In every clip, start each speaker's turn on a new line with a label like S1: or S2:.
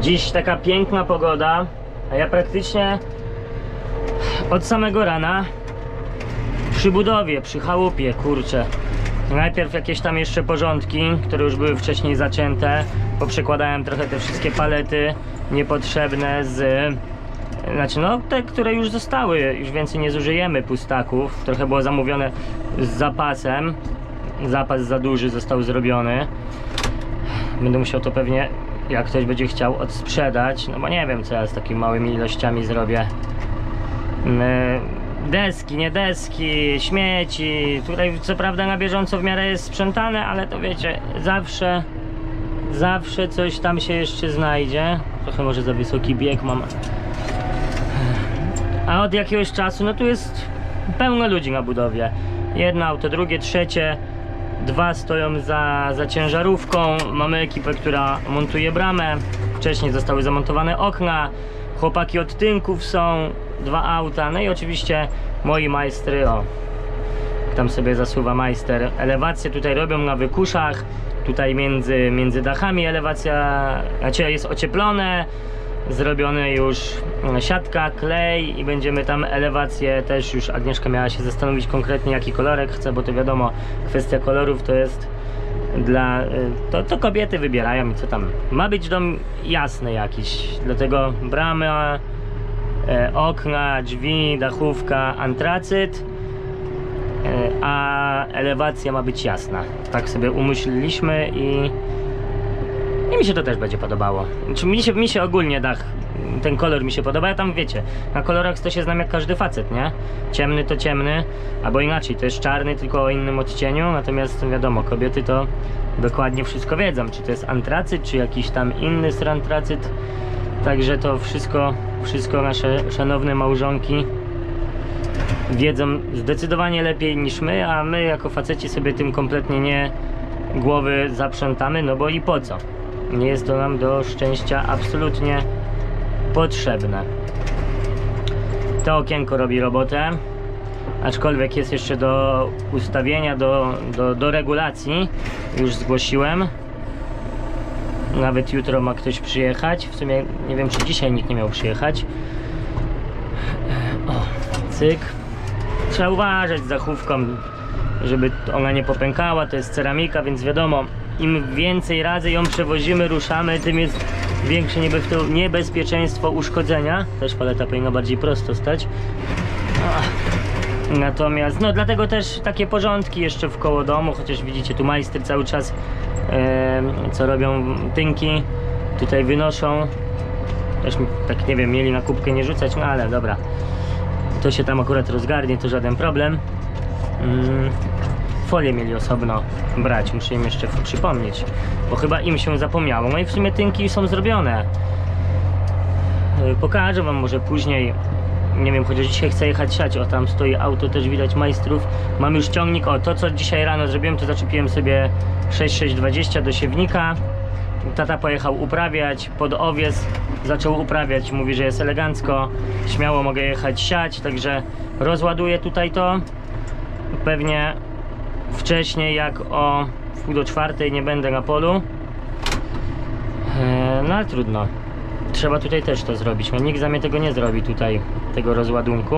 S1: Dziś taka piękna pogoda, a ja praktycznie od samego rana przy budowie, przy chałupie, kurczę. Najpierw jakieś tam jeszcze porządki, które już były wcześniej zacięte. Poprzekładałem trochę te wszystkie palety niepotrzebne z... Znaczy no, te, które już zostały, już więcej nie zużyjemy pustaków. Trochę było zamówione z zapasem. Zapas za duży został zrobiony. Będę musiał to pewnie, jak ktoś będzie chciał, odsprzedać. No bo nie wiem, co ja z takimi małymi ilościami zrobię. Mm, Deski, nie deski, śmieci. Tutaj co prawda na bieżąco w miarę jest sprzątane, ale to wiecie, zawsze, zawsze coś tam się jeszcze znajdzie. Trochę może za wysoki bieg mam. A od jakiegoś czasu, no tu jest pełno ludzi na budowie. Jedno auto, drugie, trzecie. Dwa stoją za, za ciężarówką. Mamy ekipę, która montuje bramę. Wcześniej zostały zamontowane okna. Chłopaki od tynków są. Dwa auta. No i oczywiście moi majstry. O, tam sobie zasuwa majster. Elewację tutaj robią na wykuszach. Tutaj między, między dachami elewacja, znaczy jest ocieplone. Zrobione już siatka, klej i będziemy tam elewację też już Agnieszka miała się zastanowić konkretnie jaki kolorek chce, bo to wiadomo kwestia kolorów to jest dla, y, to, to kobiety wybierają i co tam, ma być dom jasny jakiś, dlatego bramy, e, okna, drzwi, dachówka, antracyt, e, a elewacja ma być jasna. Tak sobie umyśliliśmy i, i mi się to też będzie podobało. Czy mi się, mi się ogólnie dach, ten kolor mi się podoba, ja tam wiecie, na kolorach to się znam jak każdy facet, nie? Ciemny to ciemny, albo inaczej, to jest czarny, tylko o innym odcieniu, natomiast wiadomo, kobiety to dokładnie wszystko wiedzą, czy to jest antracyt, czy jakiś tam inny strantracyt, także to wszystko, wszystko nasze szanowne małżonki wiedzą zdecydowanie lepiej niż my, a my jako faceci sobie tym kompletnie nie głowy zaprzątamy, no bo i po co? Nie jest to nam do szczęścia absolutnie potrzebne. To okienko robi robotę, aczkolwiek jest jeszcze do ustawienia, do, do, do regulacji. Już zgłosiłem. Nawet jutro ma ktoś przyjechać. W sumie nie wiem, czy dzisiaj nikt nie miał przyjechać. O, cyk. Trzeba uważać z zachówką, żeby ona nie popękała. To jest ceramika, więc wiadomo, im więcej razy ją przewozimy, ruszamy, tym jest większe niebe- niebezpieczeństwo uszkodzenia. Też paleta powinna bardziej prosto stać. Natomiast, no dlatego też takie porządki jeszcze w koło domu, chociaż widzicie tu majstry cały czas co robią tynki, tutaj wynoszą. Też tak nie wiem, mieli na kubkę nie rzucać, no ale dobra. To się tam akurat rozgarnie, to żaden problem. Mm, folię mieli osobno brać, muszę im jeszcze przypomnieć, bo chyba im się zapomniało. No i w sumie tynki są zrobione. Y, Pokażę wam może później. Nie wiem, chociaż dzisiaj chcę jechać siać. O, tam stoi auto, też widać majstrów. Mam już ciągnik. O, to co dzisiaj rano zrobiłem, to zaczepiłem sobie 6620 do siewnika. Tata pojechał uprawiać pod owies. Zaczął uprawiać. Mówi, że jest elegancko. Śmiało mogę jechać siać, także rozładuję tutaj to. Pewnie wcześniej, jak o wpół do czwartej nie będę na polu. Eee, No ale trudno. Trzeba tutaj też to zrobić. No, nikt za mnie tego nie zrobi tutaj, tego rozładunku.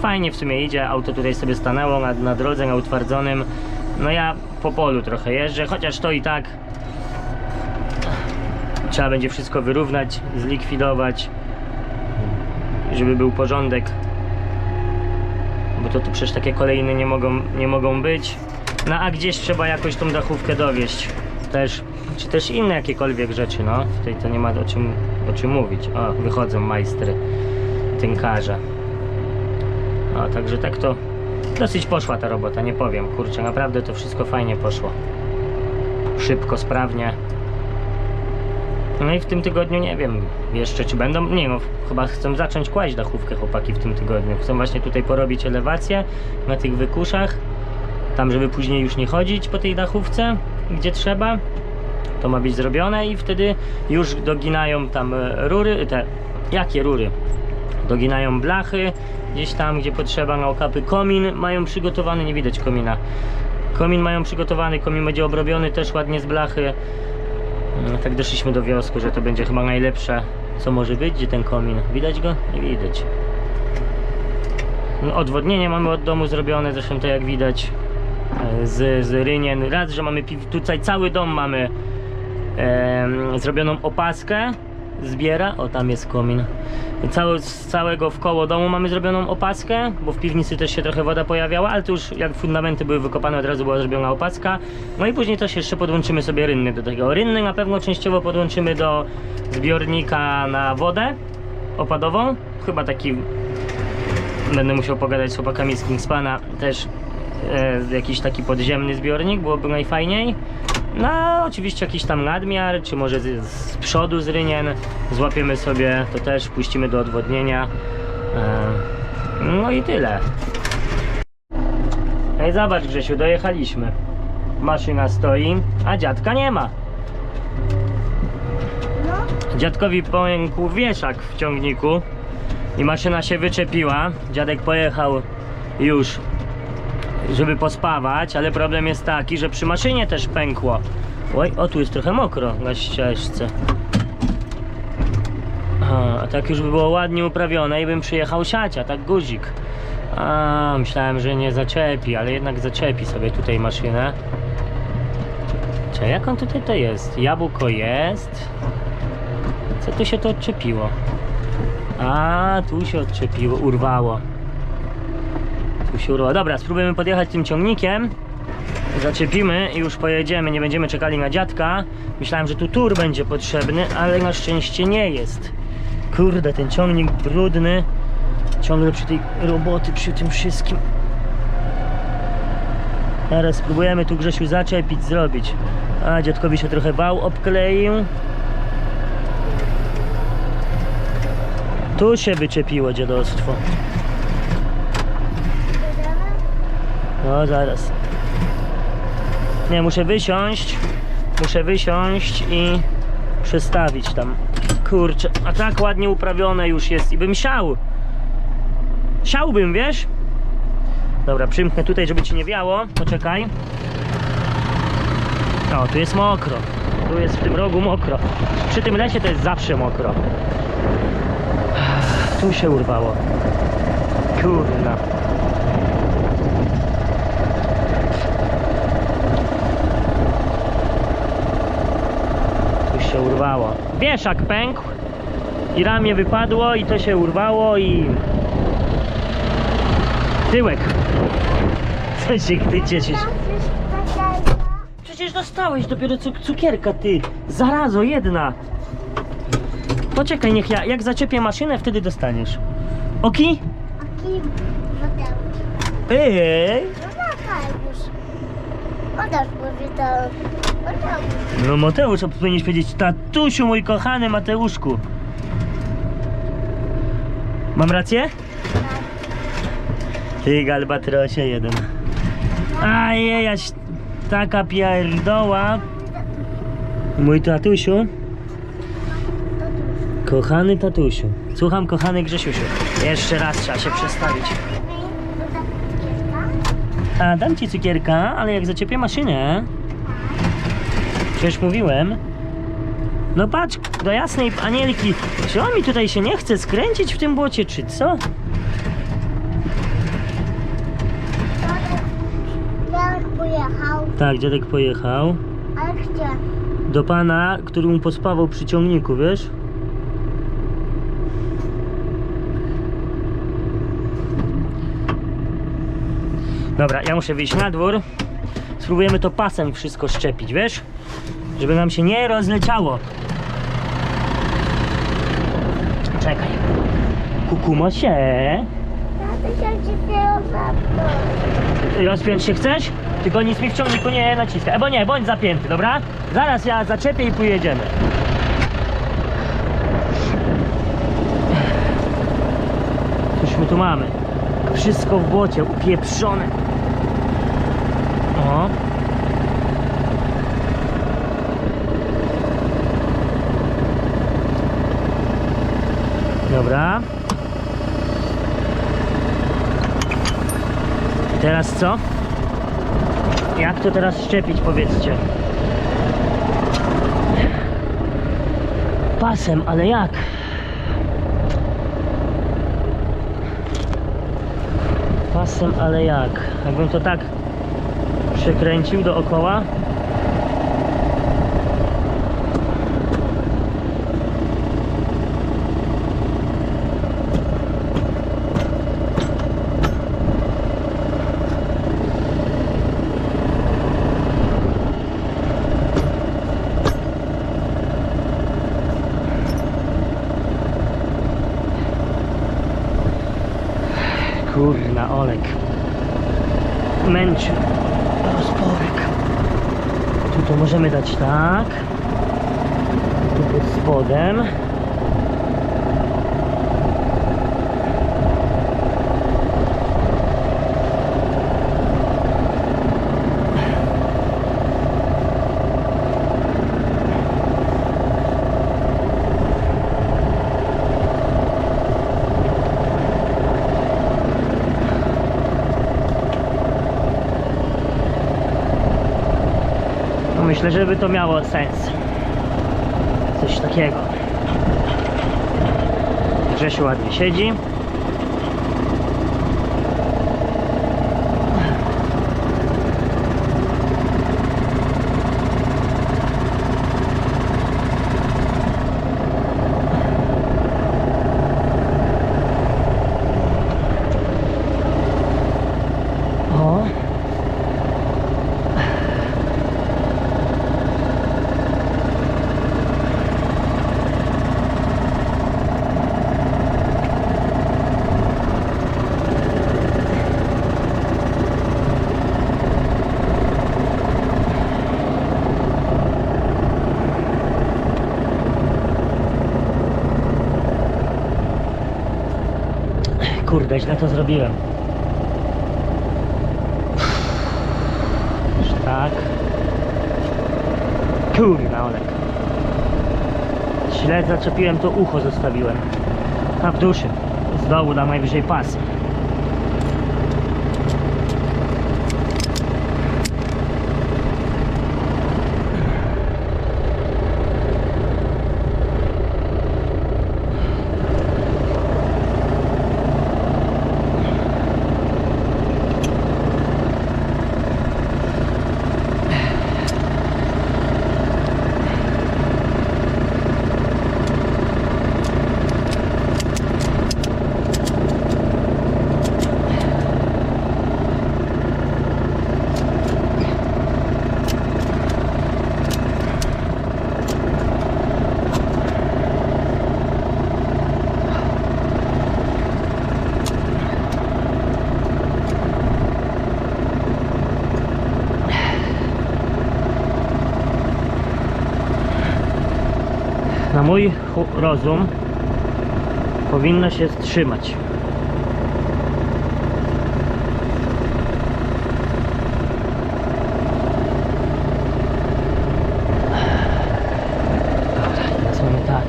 S1: Fajnie w sumie idzie, auto tutaj sobie stanęło na, na drodze, na utwardzonym. No ja po polu trochę jeżdżę, chociaż to i tak trzeba będzie wszystko wyrównać, zlikwidować, żeby był porządek. Bo to tu przecież takie kolejne nie mogą, nie mogą być. No a gdzieś trzeba jakoś tą dachówkę dowieść. Też, czy też inne jakiekolwiek rzeczy, no. Tutaj to nie ma o czym, o czym mówić. O, wychodzą majstry, tynkarze. O, także tak to dosyć poszła ta robota, nie powiem. Kurczę, naprawdę to wszystko fajnie poszło. Szybko, sprawnie. No i w tym tygodniu nie wiem jeszcze czy będą, nie no, chyba chcą zacząć kłaść dachówkę chłopaki w tym tygodniu. Chcą właśnie tutaj porobić elewację na tych wykuszach, tam żeby później już nie chodzić po tej dachówce, gdzie trzeba. To ma być zrobione i wtedy już doginają tam e, rury, te, jakie rury? Doginają blachy, gdzieś tam gdzie potrzeba na okapy. Komin mają przygotowany, nie widać komina. Komin mają przygotowany, komin będzie obrobiony też ładnie z blachy. No, tak doszliśmy do wniosku, że to będzie chyba najlepsze, co może być. Gdzie ten komin? Widać go? Nie widać. No, odwodnienie mamy od domu zrobione, zresztą to jak widać z, z rynien. Raz, że mamy tutaj cały dom mamy em, zrobioną opaskę zbiera, o tam jest komin. Cały, z całego w koło domu mamy zrobioną opaskę, bo w piwnicy też się trochę woda pojawiała, ale to już jak fundamenty były wykopane, od razu była zrobiona opaska. No i później też jeszcze podłączymy sobie rynny do tego. Rynny na pewno częściowo podłączymy do zbiornika na wodę opadową. Chyba taki będę musiał pogadać z chłopakami z Kingspana też e, jakiś taki podziemny zbiornik, byłoby najfajniej. No, oczywiście jakiś tam nadmiar, czy może z, z przodu z rynien złapiemy sobie, to też puścimy do odwodnienia. E, no i tyle. Ej, zobacz Grzesiu, dojechaliśmy. Maszyna stoi, a dziadka nie ma. Dziadkowi pękł wieszak w ciągniku i maszyna się wyczepiła. Dziadek pojechał już, żeby pospawać, ale problem jest taki, że przy maszynie też pękło. Oj, o tu jest trochę mokro na ścieżce. A, a tak już by było ładnie uprawione i bym przyjechał siać, tak guzik. A, myślałem, że nie zaczepi, ale jednak zaczepi sobie tutaj maszynę. Czy jak on tutaj to jest? Jabłko jest. Co tu się to odczepiło? A, tu się odczepiło, urwało. Się urwało. Dobra, spróbujemy podjechać tym ciągnikiem. Zaczepimy i już pojedziemy, nie będziemy czekali na dziadka. Myślałem, że tu tur będzie potrzebny, ale na szczęście nie jest. Kurde, ten ciągnik brudny. Ciągle przy tej roboty, przy tym wszystkim. Teraz spróbujemy tu Grzesiu zaczepić, zrobić. A, dziadkowi się trochę wał obkleił. Tu się wyczepiło dziadostwo. No zaraz. Nie, muszę wysiąść. Muszę wysiąść i przestawić tam. Kurczę, a tak ładnie uprawione już jest i bym siał. Siałbym, wiesz? Dobra, przymknę tutaj, żeby ci nie wiało. Poczekaj. O, tu jest mokro. Tu jest w tym rogu mokro. Przy tym lesie to jest zawsze mokro. Tu się urwało. Kurna. Tu się urwało. Wieszak pękł i ramię wypadło i to się urwało i... Tyłek. Co się ty cieszysz? Przecież dostałeś dopiero cuk- cukierka, ty. Zarazo, jedna. Poczekaj, niech ja, jak zaczepię maszynę, wtedy dostaniesz. Oki?
S2: Taki Mateusz.
S1: Ej!
S2: No już. To. Mateusz.
S1: No Mateusz, a powinieneś powiedzieć, tatusiu mój kochany Mateuszku. Mam rację? Ty galbatrosie jeden. Ajejaś, taka pierdoła. Mój tatusiu. Kochany tatusiu. Słucham, kochany Grzesiusiu. Jeszcze raz trzeba się przestawić. A, dam ci cukierka, ale jak zaczepię maszynę... Przecież mówiłem. No patrz, do jasnej anielki. Czy on mi tutaj się nie chce skręcić w tym błocie, czy co?
S2: Jak pojechał,
S1: Tak, dziadek pojechał.
S2: ale gdzie?
S1: Do pana, który mu pospawał przy ciągniku, wiesz? Dobra, ja muszę wyjść na dwór. Spróbujemy to pasem wszystko szczepić, wiesz? Żeby nam się nie rozleciało. Czekaj. Kukumo się. Rozpiąć się chcesz? Tylko nic mi w ciągniku nie naciska. Albo nie, bądź zapięty, dobra? Zaraz ja zaczepię i pojedziemy. Cóż my tu mamy? Wszystko w błocie, upieprzone. O. I teraz co? Jak to teraz szczepić, powiedzcie? pasem, ale jak? Pasem, ale jak? Jakbym to tak przekręcił dookoła. Kurna, Olek. Męczy. Rozporek. Tu to możemy dać tak. Tu pod spodem. Myślę, że by to miało sens. Coś takiego. Grzesiu ładnie siedzi. O. Kurde, źle to zrobiłem. Już tak. Kurna, Olek. Źle zaczepiłem, to ucho zostawiłem. A w duszy. Z dołu dam najwyżej pas. Na mój rozum powinno się wstrzymać. Tak.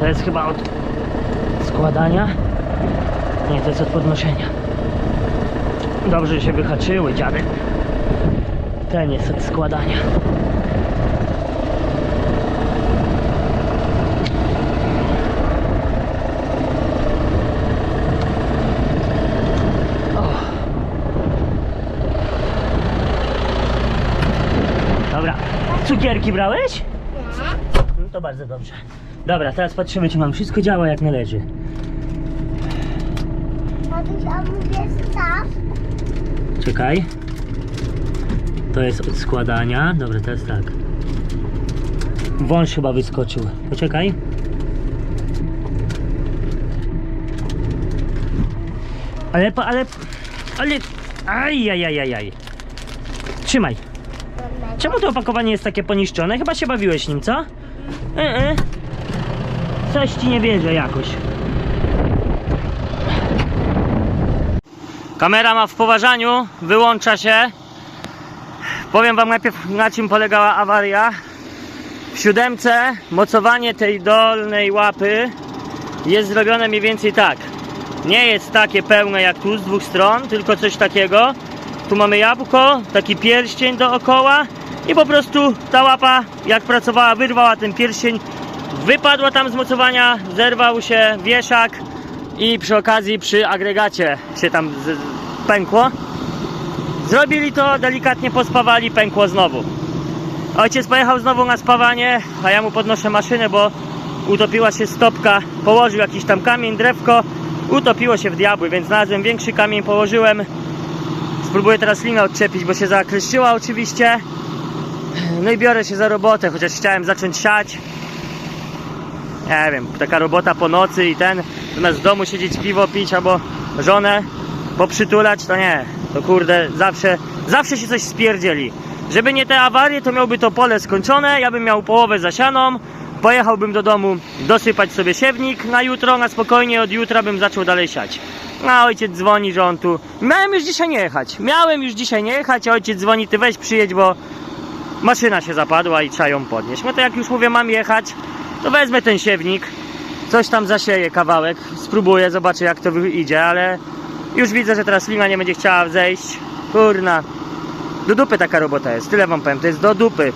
S1: To jest chyba od składania. Nie, to jest od podnoszenia. Dobrze się wyhaczyły, dziady. Ten jest od składania. Dobra. Cukierki brałeś?
S2: Nie.
S1: No to bardzo dobrze. Dobra, teraz patrzymy, czy mam wszystko działa jak należy.
S2: Tatuś, a mówię staw.
S1: Czekaj. To jest od składania. Dobra, teraz tak. Wąż chyba wyskoczył. Poczekaj. Ale, ale, ale, aj, aj, aj, aj, aj. Trzymaj. Czemu to opakowanie jest takie poniszczone? Chyba się bawiłeś nim, co? E, e. Coś ci nie wierzę jakoś. Kamera ma w poważaniu, wyłącza się. Powiem wam najpierw na czym polegała awaria. W siódemce mocowanie tej dolnej łapy jest zrobione mniej więcej tak. Nie jest takie pełne jak tu z dwóch stron, tylko coś takiego. Tu mamy jabłko, taki pierścień dookoła i po prostu ta łapa jak pracowała, wyrwała ten pierścień, wypadła tam z mocowania, zerwał się wieszak i przy okazji przy agregacie się tam pękło. Zrobili to, delikatnie pospawali, pękło znowu. Ojciec pojechał znowu na spawanie, a ja mu podnoszę maszynę, bo utopiła się stopka. Położył jakiś tam kamień, drewko, utopiło się w diabły, więc znalazłem większy kamień, położyłem. Spróbuję teraz linę odczepić, bo się zakleszczyła oczywiście. No i biorę się za robotę, chociaż chciałem zacząć siać. Nie wiem, taka robota po nocy i ten, zamiast w domu siedzieć piwo pić albo żonę poprzytulać, to nie. To kurde, zawsze, zawsze się coś spierdzieli. Żeby nie te awarie, to miałby to pole skończone, ja bym miał połowę zasianą, pojechałbym do domu dosypać sobie siewnik na jutro, na spokojnie, od jutra bym zaczął dalej siać. A ojciec dzwoni, że on tu... Miałem już dzisiaj nie jechać, miałem już dzisiaj nie jechać, a ojciec dzwoni, ty weź przyjedź, bo maszyna się zapadła i trzeba ją podnieść. No to jak już mówię, mam jechać, to wezmę ten siewnik, coś tam zasieję kawałek, spróbuję, zobaczę jak to idzie, ale już widzę, że teraz lina nie będzie chciała zejść. Kurna. Do dupy taka robota jest, tyle wam powiem, to jest do dupy.